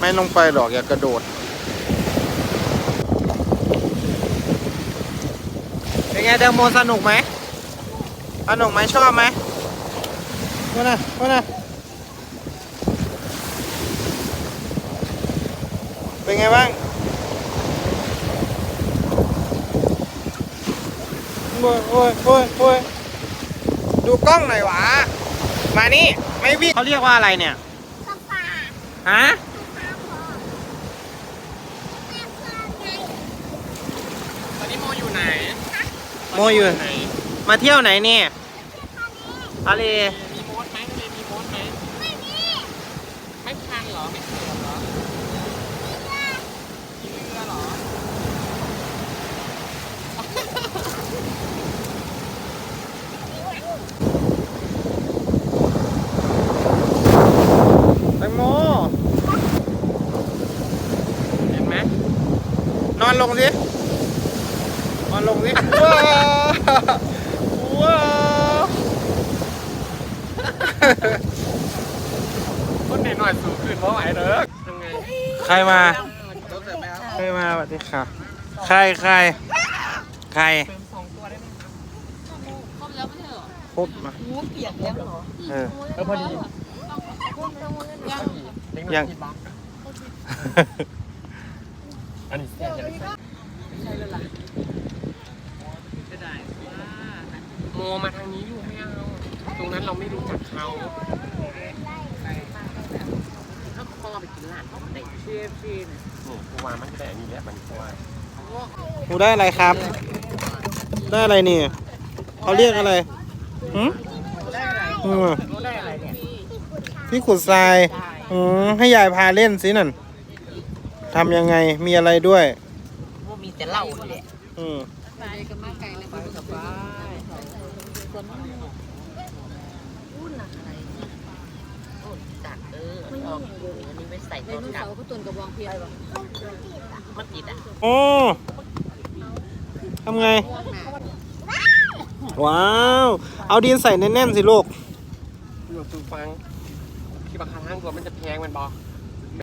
ไม่ลงไปหรอกอย่ากระโดด เป็นไงแตงโมสนุกไหมสนุกไหมชอบไหมว่าน่ะว่าน่ะเป็นไงบ้างโอ้ยโอ้ยโอ้ยโอ้ยดูกล้องหน่อยวะ มานี่ ไม่วิ่งเขาเรียกว่าอะไรเนี่ยกระป๋าฮะกระป๋าแม่เพื่อนไง ต อนนี้โมอยู่ไหนโมอยู่ ไหนมาเที่ยวไหนเนี่ยทะเลมีโมดไหมทะเลมีโมดไหมไม่มีไม่พังเหรอ ไม่เสื่อมเหรอมีเรือเหรอ แตงโม เห็นไหมนอนลงสิ นอนลงสิว้าวว้าวคนเด็กหน่อยสูงขึ้นเพราะไหวเด้อทำไงใครมารถเสร็จไหมครับใครมาสวัสดีค่ะ ใครใครใครเติมสองตัวได้ไหมครับครบมาเออเออพอดียังอันนี้เสียจะได้ใส่โมมาทางนี้ลูกไม่เอาตรงนั้นเราไม่รู้จักเขาถ้าพ่อไปกินร้านเขาเด็กเชียร์ชีนี่กูวางมันแต่นี่แหละมันกูวางหนูได้อะไรครับ ได้อะไรนี่เขาเรียกอะไรหืมอืมรู้ได้อะไรเนี่ยพี่ขุดทรายอืมให้ยายพาเล่นสินั่นทำยังไงมีอะไรด้วยว่ามีแต่เหล้าเลยอืม จัดเออออกอันนี้ไม่ใส่ไดตัวโนกลัเสาบก็ตุนกระบองเพชรมันติดอะโอ้ทำไง ว้าว เอาดินใส่แน่นๆสิลูกอยู่ตูฟัง ที่บักคาทางตัวมันจะแพงมันบอก